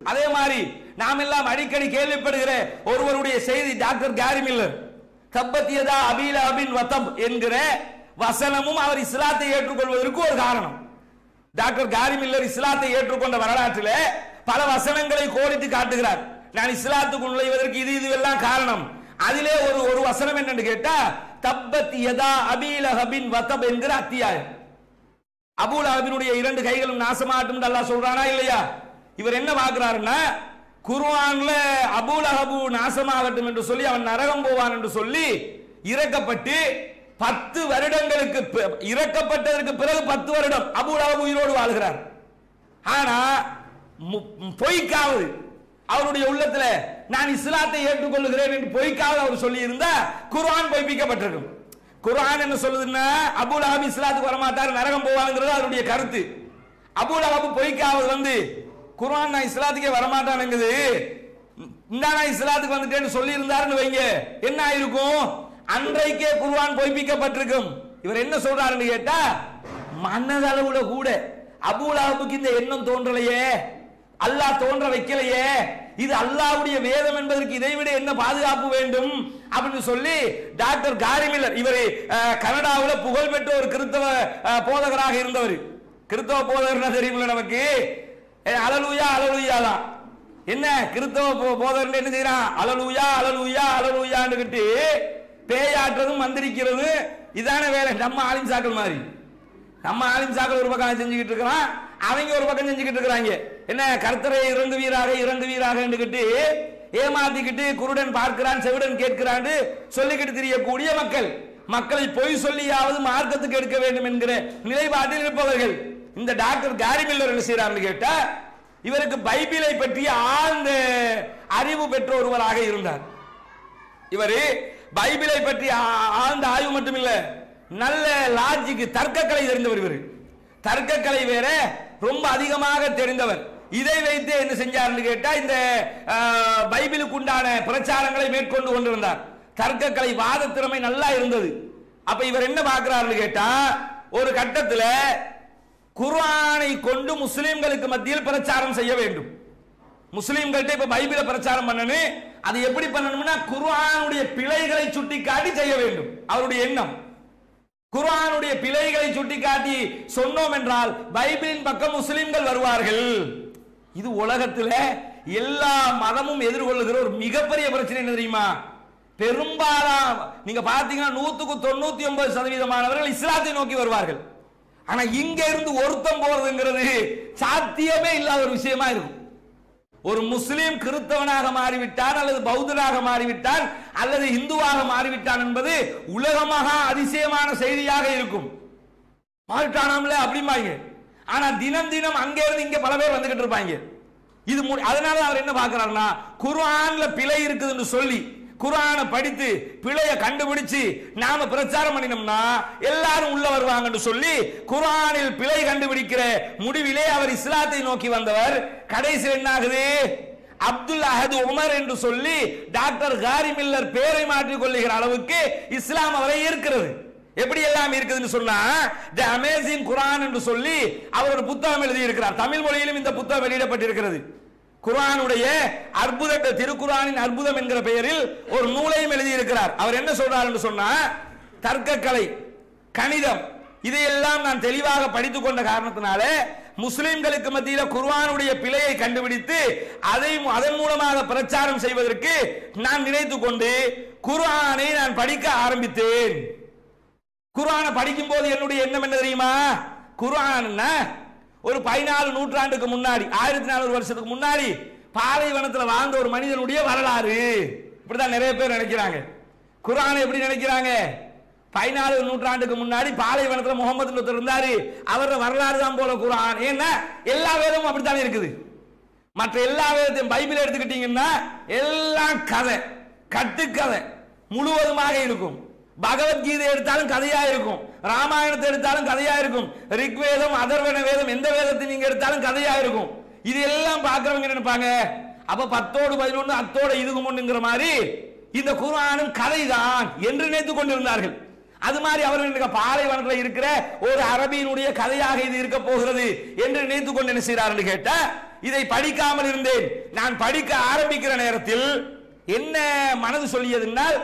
அதே மாதிரி நாம் எல்லாம் அடிக்கடி கேள்விப்படுகிற ஒருவருடைய செய்தி டாக்டர் கேரி மில்லர். தப்பத்தியதா அபீல அபின் வத்தம் என்கிற வசனமும் அவர் இஸ்லாத்தை ஏற்றுக்கொள்வதற்கு ஒரு காரணம். டாக்டர் காரி மில்லர் இஸ்லாத்தை ஏற்றுக்கொண்ட வரலாற்றில் பல வசனங்களை கோடிட்டு காட்டுகிறார். நான் இஸ்லாத்துக்கு நுழைவதற்கு இது இதுவெல்லாம் காரணம். அதிலே ஒரு ஒரு வசனம் என்னன்னு கேட்டா தப்பத் யதா அபீலஹபின் வத்தப் என்கிற அத்தியாயம். அபூல் அபினுடைய இரண்டு கைகளும் நாசமாட்டும் அல்லாஹ் சொல்றானா இல்லையா? இவர் என்ன பார்க்கிறாருன்னா குர்ஆன்ல அபுலஹபு அஹபு நாசமாகட்டும் என்று சொல்லி அவன் நரகம் போவான் என்று சொல்லி இறக்கப்பட்டு பத்து வருடங்களுக்கு இறக்கப்பட்டதற்கு பிறகு பத்து வருடம் அபூல் அஹபு உயிரோடு வாழ்கிறார். ஆனா மு- பொய்க்காவது அவருடைய உள்ளத்துல நான் இஸ்லாத்தை ஏற்றுக்கொள்கிறேன் என்று பொய்க்காவது அவர் சொல்லி இருந்தா குர்ஆன் பொய்ப்பிக்கப்பட்டிருக்கும். குர்ஆன் என்ன சொல்லுதுன்னா அபுல் அஹபு இஸ்லாத்துக்கு வரமாட்டார் நரகம் போவாங்கிறது அவருடைய கருத்து. அபுல் அஹபு பொய்க்காவது வந்து குர்ஆன் நான் இஸ்லாத்துக்கே வரமாட்டானுங்குது. இந்த நான் இஸ்லாத்துக்கு வந்துட்டேன்னு சொல்லி இருந்தாருன்னு வைங்க. என்ன ஆயிருக்கும்? அன்றைக்கே குர்ஆன் பொய்ப்பிக்கப்பட்டிருக்கும். இவர் என்ன சொல்றாருன்னு கேட்டா மனதளவுல கூட அபூலாவுக்கு இந்த எண்ணம் தோன்றலையே. அல்லாஹ் தோன்ற வைக்கலையே. இது அல்லாஹ்வுடைய வேதம் என்பதற்கு இதைவிட என்ன பாதுகாப்பு வேண்டும்? அப்படின்னு சொல்லி டாக்டர் காரிமில்லர் இவர் கனடாவில் புகழ்பெற்ற ஒரு கிறிஸ்தவ போதகராக இருந்தவர். கிறிஸ்தவ போதகர்னா தெரியுமில்ல நமக்கு? அலலூயா அலலூயா தான் என்ன கிறிஸ்தவ போ- என்ன செய்யறான் அலலூயா அலலுயா அலலுயான்னு பேயாட்டுறதும் மந்திரிக்கிறதும் இதான வேலை. நம்ம ஆலிம் சாக்கள் மாதிரி. நம்ம ஆலிம் சாக்கள் ஒரு பக்கம் செஞ்சுக்கிட்டு இருக்கிறான் அவங்க ஒரு பக்கம் செஞ்சுக்கிட்டு இருக்கிறாங்க. என்ன கர்த்தரை இறங்கு வீராக இறங்கு வீராக என்றுக்கிட்டு ஏமாத்திக்கிட்டு குருடன் பார்க்கிறான் செவிடன் கேட்கிறான்னு சொல்லிக்கிட்டு தெரியக்கூடிய மக்கள். மக்களை பொய் சொல்லியாவது மார்க்கத்துக்கு எடுக்க வேண்டும் என்கிற நிலைப்பாட்டில் இருப்பவர்கள். இந்த டாக்டர் கேரி மில்லர் என்ன செய்யறாருன்னு கேட்டா இவருக்கு பைபிளை பற்றிய ஆழ்ந்த அறிவு பெற்ற ஒருவராக இருந்தார். இவர் பைபிளை பற்றி ஆழ்ந்த ஆய்வு மட்டும் இல்ல நல்ல லாஜிக்கு தர்க்கக்கலை தெரிந்தவர் இவர். தர்க்கக்கலை வேற ரொம்ப அதிகமாக தெரிந்தவர். இதை வைத்து என்ன செஞ்சார்னு கேட்டா இந்த பைபிளுக்கு உண்டான பிரச்சாரங்களை மேற்கொண்டு கொண்டிருந்தார். தர்க்கக்கலை வாத திறமை நல்லா இருந்தது. அப்ப இவர் என்ன பார்க்கிறாருன்னு கேட்டா ஒரு கட்டத்துல குர்ஆனை கொண்டு முஸ்லிம்களுக்கு மத்தியில் பிரச்சாரம் செய்ய வேண்டும். முஸ்லிம்கள்ட்ட இப்ப பைபிளை பிரச்சாரம் பண்ணணும் அது எப்படி பண்ணணும்னா குர்ஆனுடைய பிழைகளை சுட்டிக்காட்டி செய்ய வேண்டும். அவருடைய எண்ணம். குர்ஆனுடைய பிழைகளை சுட்டிக்காட்டி சொன்னோம் என்றால் பைபிளின் பக்கம் முஸ்லிம்கள் வருவார்கள். இது உலகத்தில் எல்லா மதமும் எதிர்கொள்ளுகிற ஒரு மிகப்பெரிய பிரச்சனை என்ன தெரியுமா? பெரும்பாலான நீங்க பாத்தீங்கன்னா நூத்துக்கு தொண்ணூத்தி ஒன்பது சதவீதமானவர்கள் இஸ்லாத்தை நோக்கி வருவார்கள். ஆனா இங்க இருந்து ஒருத்தம் போறதுங்கிறது சாத்தியமே இல்லாத ஒரு விஷயமா இருக்கும். ஒரு முஸ்லீம் கிறிஸ்தவனாக மாறிவிட்டான் அல்லது பௌத்தனாக மாறிவிட்டான் அல்லது இந்துவாக மாறிவிட்டான் என்பது உலகமாக அதிசயமான செய்தியாக இருக்கும். மாறிட்டானாம்ல? அப்படிம்பாங்க. ஆனா தினம் தினம் அங்கே இருந்து இங்க பல பேர் வந்துகிட்டு இருப்பாங்க. இது மு- அதனால அவர் என்ன பாக்குறாருன்னா குர்ஆன்ல பிழை இருக்குதுன்னு சொல்லி குரானை படித்து பிழைய கண்டுபிடிச்சு நாம பிரச்சாரம் பண்ணினோம்னா எல்லாரும் உள்ள வருவாங்கன்னு சொல்லி குரானில் பிழை கண்டுபிடிக்கிற முடிவிலே அவர் இஸ்லாத்தை நோக்கி வந்தவர். கடைசி என்ன ஆகுது? அப்துல் அஹது உமர் என்று சொல்லி டாக்டர் காரி மில்லர் பேரை மாற்றிக் கொள்ளுகிற அளவுக்கு இஸ்லாம் அவரை இருக்கிறது எப்படி எல்லாம் இருக்குதுன்னு சொன்னா தி அமேசிங் குரான் என்று சொல்லி அவர் ஒரு புத்தகம் எழுதி இருக்கிறார் தமிழ் மொழியிலும் இந்த புத்தகம் வெளியிடப்பட்டிருக்கிறது. குர்ஆனுடைய அற்புத திருக்குறானின் அற்புதம் என்கிற பெயரில் ஒரு நூலையும் எழுதியிருக்கிறார். அவர் என்ன சொல்றார் என்று சொன்னா தர்க்கக்கலை கணிதம் இதையெல்லாம் நான் தெளிவாக படித்துக் கொண்ட காரணத்தினால முஸ்லிம்களுக்கு மத்தியில் குர்ஆனுடைய பிழையை கண்டுபிடித்து அதை அதன் மூலமாக பிரச்சாரம் செய்வதற்கு நான் நினைத்து கொண்டு குர்ஆனை நான் படிக்க ஆரம்பித்தேன். குர்ஆனை படிக்கும் போது என்னுடைய எண்ணம் என்ன தெரியுமா? குர்ஆன்னா ஒரு பதினாலு நூற்றாண்டுக்கு முன்னாடி ஆயிரத்தி நானூறு வருஷத்துக்கு முன்னாடி பாலைவனத்தில் வாழ்ந்த ஒரு மனிதனுடைய வரலாறு. இப்படிதான் நிறைய பேர் நினைக்கிறாங்க. குரான் எப்படி நினைக்கிறாங்க? பதினாலு நூற்றாண்டுக்கு முன்னாடி பாலைவனத்தில் முகமது ஒருத்தர் இருந்தாரு. அவரோட வரலாறு தான் போல குரான் ஏன்னா எல்லா வேதமும் அப்படித்தானே இருக்குது? மற்ற எல்லா வேதத்தையும் பைபிள் எடுத்துக்கிட்டீங்கன்னா எல்லாம் கதை கட்டுக்கதை முழுவதுமாக இருக்கும். பகவத்கீதை எடுத்தாலும் கதையா இருக்கும் ராமாயணத்தை எடுத்தாலும் கதையா இருக்கும் ரிக்வேதம் அதர்வன வேதம் எந்த வேதத்தை நீங்க எடுத்தாலும் கதையா இருக்கும் இது எல்லாம் பாக்குறவங்க நினைப்பாங்க? அப்ப பத்தோடு பதினொன்று அத்தோட இதுக்கு முன்னுங்கிற மாதிரி இந்த குரானும் கதைதான் என்று நினைத்துக் கொண்டிருந்தார்கள். அது மாதிரி அவர்கள் பாலைவனத்தில் இருக்கிற ஒரு அரபியினுடைய கதையாக இது இருக்க போகிறது என்று நினைத்துக் கொண்டு என்ன செய்கிறார்கள் கேட்ட இதை படிக்காமல் இருந்தேன். நான் படிக்க ஆரம்பிக்கிற நேரத்தில் என்ன மனது சொல்லியதுனால்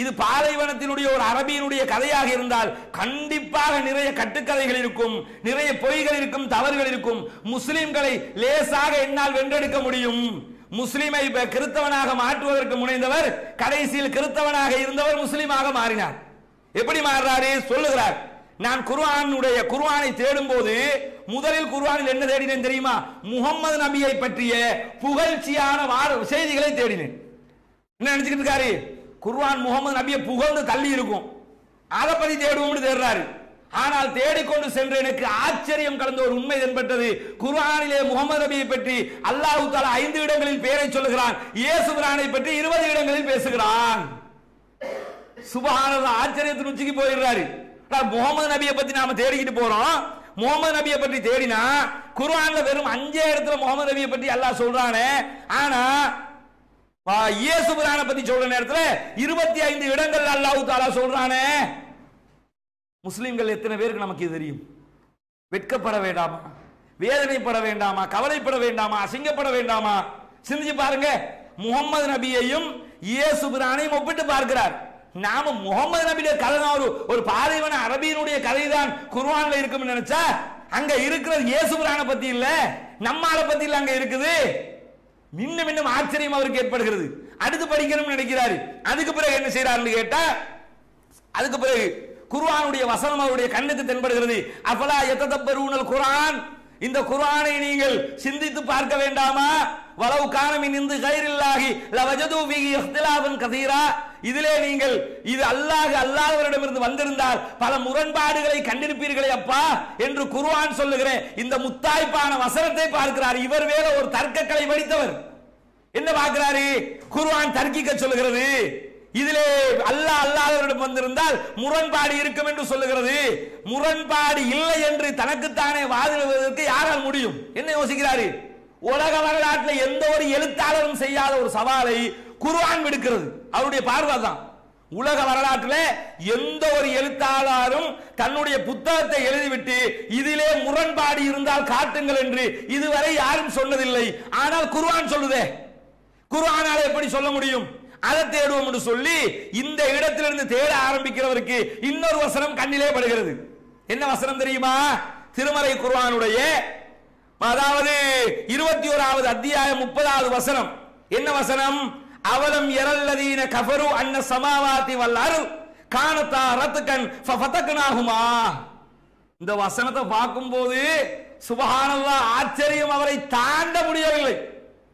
இது பாலைவனத்தினுடைய ஒரு அரபியினுடைய கதையாக இருந்தால் கண்டிப்பாக நிறைய கட்டுக்கதைகள் இருக்கும் நிறைய பொய்கள் இருக்கும் தவறுகள் இருக்கும். முஸ்லிம்களை லேசாக என்னால் வென்றெடுக்க முடியும். முஸ்லிமை கிறிஸ்தவனாக மாற்றுவதற்கு முனைந்தவர் கடைசியில் கிறிஸ்தவனாக இருந்தவர் முஸ்லிமாக மாறினார். எப்படி மாறுறாரு? சொல்லுகிறார். நான் குர்ஆனுடைய குர்ஆனை தேடும் போது முதலில் குர்ஆனில் என்ன தேடினேன் தெரியுமா? முகமது நபியை பற்றிய புகழ்ச்சியான செய்திகளை தேடினேன். என்ன நினைச்சுக்கிட்டு இருக்காரு? குர்வான் முகமது நபியை புகழ்ந்து தள்ளி இருக்கும். அதை பத்தி தேடுவோம்னு தேடுறாரு. ஆனால் தேடிக்கொண்டு சென்று எனக்கு ஆச்சரியம் கலந்த ஒரு உண்மை தென்பட்டது. குர்ஆனிலே முகமது நபியை பற்றி அல்லாஹு தாலா ஐந்து இடங்களில் பேரை சொல்லுகிறான். இயேசு பிரானை பற்றி இருபது இடங்களில் பேசுகிறான். சுபஹானல்லாஹ் ஆச்சரியத்தின் உச்சிக்கு போயிடுறாரு. முகமது நபியை பத்தி நாம தேடிக்கிட்டு போறோம். முகமது நபியை பற்றி தேடினா குர்ஆன்ல வெறும் அஞ்சே இடத்துல முகமது நபியை பற்றி அல்லாஹ் சொல்றானே. ஆனா இயேசு பிரானை பத்தி சொல்ற நேரத்தில் இருபத்தி ஐந்து இடங்கள் அல்லாஹு தாலா சொல்றானே. முஸ்லீம்கள் எத்தனை பேருக்கு நமக்கு இது தெரியும்? வெட்கப்பட வேண்டாமா? வேதனைப்பட வேண்டாமா? கவலைப்பட வேண்டாமா? அசிங்கப்பட வேண்டாமா? சிந்திச்சு பாருங்க. முகமது நபியையும் இயேசு பிரானையும் ஒப்பிட்டு பார்க்கிறார். நாம முகமது நபியுடைய கதை ஒரு ஒரு பாலைவன அரபியினுடைய கதை தான் குர்ஆன்ல இருக்கும்னு நினைச்சா அங்க இருக்கிறது இயேசு பிரானை பத்தி இல்ல. நம்மால பத்தி இல்ல அங்க இருக்குது. இன்னும் இன்னும் ஆச்சரியம் அவருக்கு ஏற்படுகிறது. அடுத்து படிக்கணும்னு நினைக்கிறாரு. அதுக்கு பிறகு என்ன செய்யறாருன்னு கேட்டா அதுக்கு பிறகு குர்வானுடைய வசனம் அவருடைய கண்ணுக்கு தென்படுகிறது. அஃபலா யததப்பரூனல் குரான் இந்த குர்ஆனை நீங்கள் சிந்தித்து பார்க்க வேண்டாமா? வலவு காணமின் இந்து கைரில்லாகி லவஜது ஃபீஹி இஹ்திலாஃபன் கதீரா இதிலே நீங்கள் இது அல்லாஹ் அல்லாஹ்வரிடமிருந்து வந்திருந்தால் பல முரண்பாடுகளை கண்டிருப்பீர்களே அப்பா என்று குர்ஆன் சொல்லுகிறேன். இந்த முத்தாய்ப்பான வசனத்தை பார்க்கிறார். இவர் வேற ஒரு தர்க்கக்கலை படித்தவர். என்ன பார்க்கிறாரு? குர்ஆன் தர்க்கிக்க சொல்லுகிறது. இதிலே அல்லாஹ் அல்லாதவரிடம் வந்திருந்தால் முரண்பாடு இருக்கும் என்று சொல்லுகிறது. முரண்பாடு இல்லை என்று தனக்குத்தானே வாதிடுவதற்கு யாரால் முடியும்? என்ன யோசிக்கிறாரு? உலக வரலாற்றில் எந்த ஒரு எழுத்தாளரும் செய்யாத ஒரு சவாலை குர்ஆன் விடுக்கிறது. அவருடைய பார்வை தான் உலக வரலாற்றில் எந்த ஒரு எழுத்தாளரும் தன்னுடைய புத்தகத்தை எழுதிவிட்டு இதிலே முரண்பாடு இருந்தால் காட்டுங்கள் என்று இதுவரை யாரும் சொன்னதில்லை. ஆனால் குர்ஆன் சொல்லுதே. குருவானால் எப்படி சொல்ல முடியும்? அதை தேடுவோம் என்று சொல்லி இந்த இடத்திலிருந்து தேட ஆரம்பிக்கிறவருக்கு இன்னொரு வசனம் கண்ணிலே படுகிறது. என்ன வசனம் தெரியுமா? திருமலை குர்வானுடைய அதாவது இருபத்தி ஓராவது அத்தியாயம் முப்பதாவது வசனம். என்ன வசனம்? அவலம் எரல்லதீன கஃபரு அன்ன சமாவாதி வல்லாரு காணத்தா ரத்துக்கன் ஃபதக்னாகுமா இந்த வசனத்தை பார்க்கும்போது சுபஹானல்லாஹ் ஆச்சரியம் அவரை தாண்ட முடியவில்லை.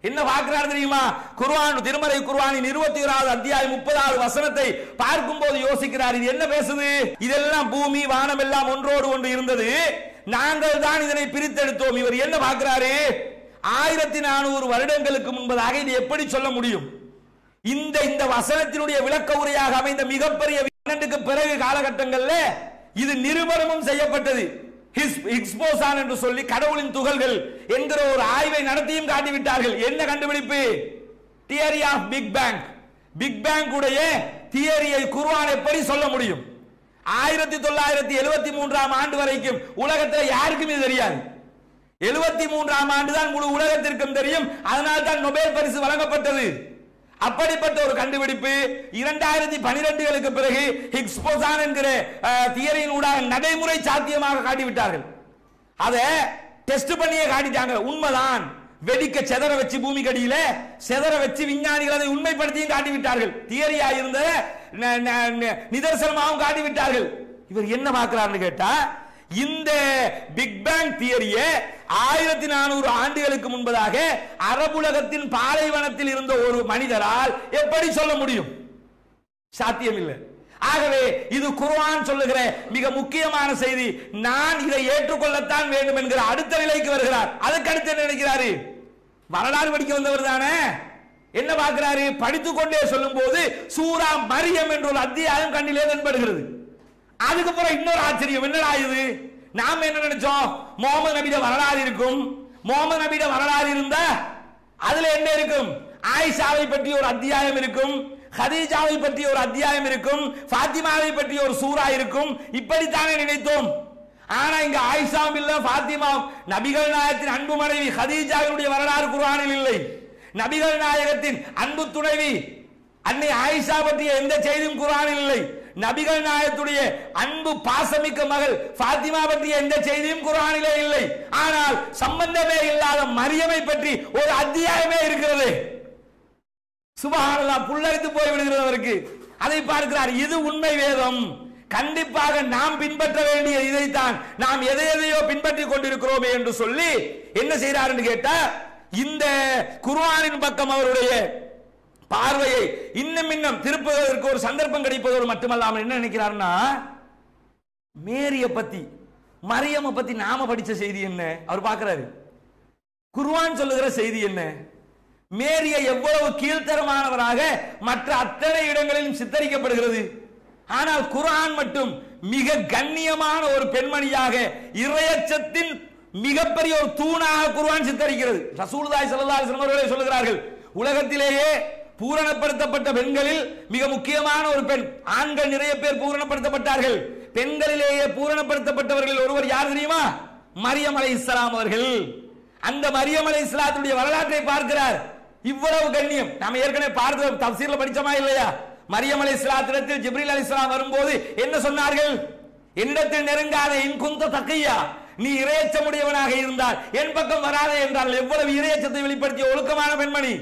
என்ன பார்க்கிறார் தெரியுமா? குர்ஆன் திருமறை குர்வானின் இருபத்தி ஓராவது அத்தியாயம் முப்பதாவது வசனத்தை பார்க்கும் போது யோசிக்கிறார். இது என்ன பேசுது? இதெல்லாம் பூமி வானம் எல்லாம் ஒன்றோடு ஒன்று இருந்தது. நாங்கள் தான் இதனை பிரித்தெடுத்தோம். இவர் என்ன பார்க்கிறாரு? ஆயிரத்தி நானூறு வருடங்களுக்கு முன்பதாக இது எப்படி சொல்ல முடியும்? இந்த இந்த வசனத்தினுடைய விளக்க உரையாக அமைந்த மிகப்பெரிய பன்னெண்டுக்கு பிறகு காலகட்டங்களில் இது நிருபணமும் செய்யப்பட்டது. ஹிஸ்- என்று சொல்லி கடவுளின் துகள்கள் என்கிற ஒரு ஆய்வை நடத்தியும் காட்டிவிட்டார்கள். என்ன கண்டுபிடிப்பு? Theory of big bang big bang உடைய தியரியை குர்ஆன் எப்படி சொல்ல முடியும்? ஆயிரத்தி தொள்ளாயிரத்தி எழுபத்தி மூன்றாம் ஆண்டு வரைக்கும் உலகத்தில் யாருக்கும் இது தெரியாது. எழுபத்தி மூன்றாம் ஆண்டு தான் முழு உலகத்திற்கும் தெரியும். அதனால் தான் நொபேல் பரிசு வழங்கப்பட்டது. அப்படிப்பட்ட ஒரு கண்டுபிடிப்பு இரண்டாயிரத்தி பனிரெண்டுகளுக்கு பிறகு ஹிக்ஸ் போசான் என்கிற தியரியின் ஊடாக நடைமுறை சாத்தியமாக காட்டிவிட்டார்கள். அதை டெஸ்ட் பண்ணியே காட்டிட்டாங்க. உண்மைதான். வெடிக்க செதற வச்சு பூமிக்கு கடியில செதற வச்சு விஞ்ஞானிகள் அதை உண்மைப்படுத்தியும் காட்டிவிட்டார்கள். தியரியா இருந்த நிதர்சனமாகவும் காட்டிவிட்டார்கள். இவர் என்ன பார்க்கிறார்னு கேட்டா இந்த பிக் பேங் தியரியை ஆயிரத்தி நானூறு ஆண்டுகளுக்கு முன்பதாக அரபுலகத்தின் பாலைவனத்தில் இருந்த ஒரு மனிதரால் எப்படி சொல்ல முடியும்? சாத்தியம் இல்லை ஆகவே இது குர்ஆன் சொல்லுகிற மிக முக்கியமான செய்தி. நான் இதை ஏற்றுக்கொள்ளத்தான் வேண்டும் என்கிற அடுத்த நிலைக்கு வருகிறார். அதுக்கு அடுத்து என்ன நினைக்கிறாரு? வரலாறு படிக்க வந்தவர் தானே? என்ன பார்க்கிறாரு? படித்துக்கொண்டே சொல்லும் போது சூரா மரியம் என்ற ஒரு அத்தியாயம் கண்ணிலே தென்படுகிறது. அதுக்கப்புறம் இன்னொரு ஆச்சரியம். என்னடா இது? நாம என்ன நினைச்சோம்? முகமது நபிட வரலாறு இருக்கும். முகமது நபிட வரலாறு இருந்தா அதுல என்ன இருக்கும்? ஆயிஷாவை பற்றி ஒரு அத்தியாயம் இருக்கும். ஹதீஜாவை பற்றி ஒரு அத்தியாயம் இருக்கும். ஃபாத்திமாவை பற்றி ஒரு சூறா இருக்கும். இப்படித்தானே நினைத்தோம். ஆனா இங்க ஆயிஷாவும் இல்ல ஃபாத்திமாவும் நபிகள் நாயகத்தின் அன்பு மனைவி ஹதீஜாவினுடைய வரலாறு குரானில் இல்லை. நபிகள் நாயகத்தின் அன்பு துணைவி அன்னை ஆயிஷா பற்றிய எந்த செய்தியும் குரானில் இல்லை. நபிகள் நாயகத்துடைய அன்பு பாசமிக்க மகள் ஃபாத்திமா பற்றிய எந்த செய்தியும் குர்ஆனிலே இல்லை. ஆனால் சம்பந்தமே இல்லாத மரியமை பற்றி ஒரு அத்தியாயமே இருக்கிறது. சுபஹானல்லாஹ் புல்லரித்து போய் விடுகிறது அவருக்கு. அதை பார்க்கிறார் இது உண்மை வேதம். கண்டிப்பாக நாம் பின்பற்ற வேண்டிய இதைத்தான் நாம் எதை எதையோ பின்பற்றி கொண்டிருக்கிறோமே என்று சொல்லி என்ன செய்கிறார் என்று கேட்டா இந்த குர்ஆனின் பக்கம் அவருடைய பார்வையை இன்னும் இன்னும் திருப்புவதற்கு ஒரு சந்தர்ப்பம் கிடைப்பதோடு மட்டுமல்லாமல் என்ன நினைக்கிறார்னா மேரிய பத்தி மரியம பத்தி நாம படிச்ச செய்தி என்ன? அவர் பார்க்கிறாரு. குர்வான் சொல்லுகிற செய்தி என்ன? மேரிய எவ்வளவு கீழ்த்தரமானவராக மற்ற அத்தனை இடங்களிலும் சித்தரிக்கப்படுகிறது. ஆனால் குர்ஆன் மட்டும் மிக கண்ணியமான ஒரு பெண்மணியாக இறையச்சத்தின் மிகப்பெரிய ஒரு தூணாக குர்வான் சித்தரிக்கிறது. ரசூல்தாய் சல்லா அவர்களை சொல்லுகிறார்கள் உலகத்திலேயே பூரணப்படுத்தப்பட்ட பெண்களில் மிக முக்கியமான ஒரு பெண். ஆண்கள் நிறைய பேர் பூரணப்படுத்தப்பட்டார்கள். பெண்களிலேயே பூரணப்படுத்தப்பட்டவர்கள் ஒருவர் யார் தெரியுமா? மரியம் அலை இஸ்லாம் அவர்கள். அந்த மரியம் அலை இஸ்லாத்துடைய வரலாற்றை பார்க்கிறார். இவ்வளவு கண்ணியம். நாம ஏற்கனவே பார்த்து தப்சீர்ல படிச்சோமா இல்லையா? மரியம் அலை இஸ்லாத்திடத்தில் ஜிப்ரில் அலி இஸ்லாம் வரும்போது என்ன சொன்னார்கள்? என்னிடத்தில் நெருங்காத என் குந்த தக்கையா? நீ இரையச்சமுடையவனாக இருந்தால் என் பக்கம் வராதே என்றால் எவ்வளவு இரையச்சத்தை வெளிப்படுத்திய ஒழுக்கமான பெண்மணி?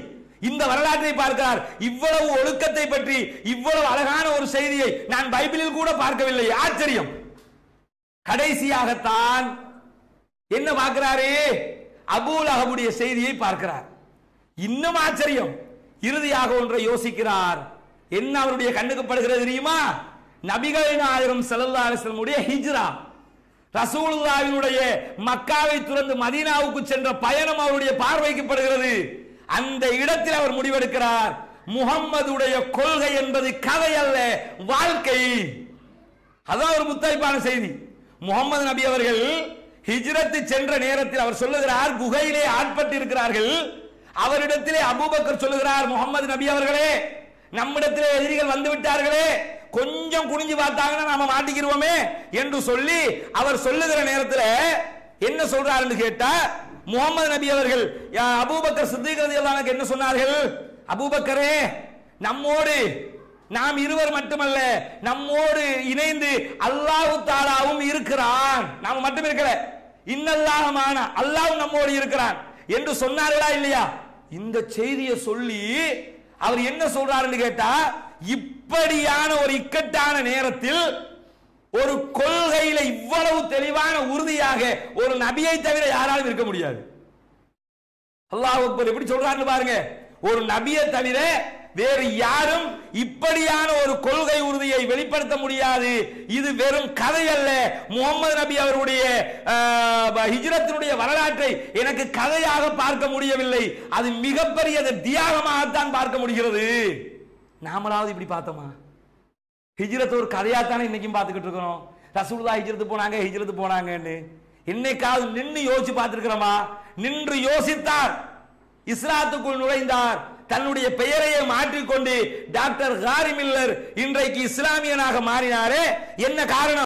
இந்த வரலாற்றை பார்க்கிறார். இவ்வளவு ஒழுக்கத்தை பற்றி இவ்வளவு அழகான ஒரு செய்தியை நான் பைபிளில் கூட பார்க்கவில்லை. ஆச்சரியம். கடைசியாகத்தான் என்ன பார்க்கிறாரு? அபூல் அகமுடைய செய்தியை பார்க்கிறார். இன்னும் ஆச்சரியம். இறுதியாக ஒன்றை யோசிக்கிறார். என்ன அவருடைய கண்ணுக்கு படுகிறது தெரியுமா? நபிகள் நாயகம் ஸல்லல்லாஹு அலைஹி ஹிஜ்ரா. ரசூலுல்லாவினுடைய மக்காவை துறந்து மதீனாவுக்கு சென்ற பயணம் அவருடைய பார்வைக்கு படுகிறது. அந்த இடத்தில் அவர் முடிவெடுக்கிறார். முகம்மதுடைய கொள்கை என்பது கதை அல்ல வாழ்க்கை. அதான் ஒரு முத்தாய்ப்பான செய்தி. முகமது நபி அவர்கள் ஹிஜ்ரத்து சென்ற நேரத்தில் அவர் சொல்லுகிறார் குகையிலே ஆட்பட்டு இருக்கிறார்கள். அவரிடத்திலே அபூபக்கர் சொல்லுகிறார் முகமது நபி அவர்களே நம்மிடத்திலே எதிரிகள் வந்து விட்டார்களே கொஞ்சம் குனிஞ்சு பார்த்தாங்கன்னா நாம மாட்டிக்கிருவோமே என்று சொல்லி அவர் சொல்லுகிற நேரத்தில் என்ன சொல்றாருன்னு கேட்டா முகமது நபி அவர்கள் யா, அபூபக்கர் சித்திக் என்ன சொன்னார்கள்? அபூபக்கரே நம்மோடு நாம் இருவர் மட்டுமல்ல நம்மோடு இணைந்து அல்லாஹு தாலாவும் இருக்கிறான். நாம் மட்டும் இருக்கல இன்னல்லாஹமான அல்லாஹ் நம்மோடு இருக்கிறான். என்று சொன்னார்களா இல்லையா? இந்த செய்தியை சொல்லி அவர் என்ன சொல்றாருன்னு கேட்டா இப்படியான ஒரு இக்கட்டான நேரத்தில் ஒரு கொள்கையில இவ்வளவு தெளிவான உறுதியாக ஒரு நபியை தவிர யாராலும் இருக்க முடியாது. அல்லாஹ் அக்பர் எப்படி சொல்றாருன்னு பாருங்க. ஒரு நபியை தவிர வேறு யாரும் இப்படியான ஒரு கொள்கை உறுதியை வெளிப்படுத்த முடியாது. இது வெறும் கதை அல்ல. முகமது நபி அவருடைய ஹிஜ்ரத்தினுடைய வரலாற்றை எனக்கு கதையாக பார்க்க முடியவில்லை. அது மிகப்பெரிய தியாகமாகத்தான் பார்க்க முடிகிறது. நாமளாவது இப்படி பார்த்தோமா? ஹிஜ்ரத் ஒரு கதையாத்தானே இன்றைக்கும் பார்த்துக்கிட்டு இருக்கிறோம். ரசூலுல்லாஹ் ஹிஜ்ரத்து போனாங்க ஹிஜ்ரத்து போனாங்கன்னு. இன்னைக்காவது நின்று யோசிச்சு பார்த்திருக்கிறோமா? நின்று யோசித்தார். இஸ்லாத்துக்குள் நுழைந்தார். தன்னுடைய பெயரையே மாற்றிக்கொண்டு டாக்டர் ஹாரி மில்லர் இன்றைக்கு இஸ்லாமியனாக மாறினாரே. என்ன காரணம்?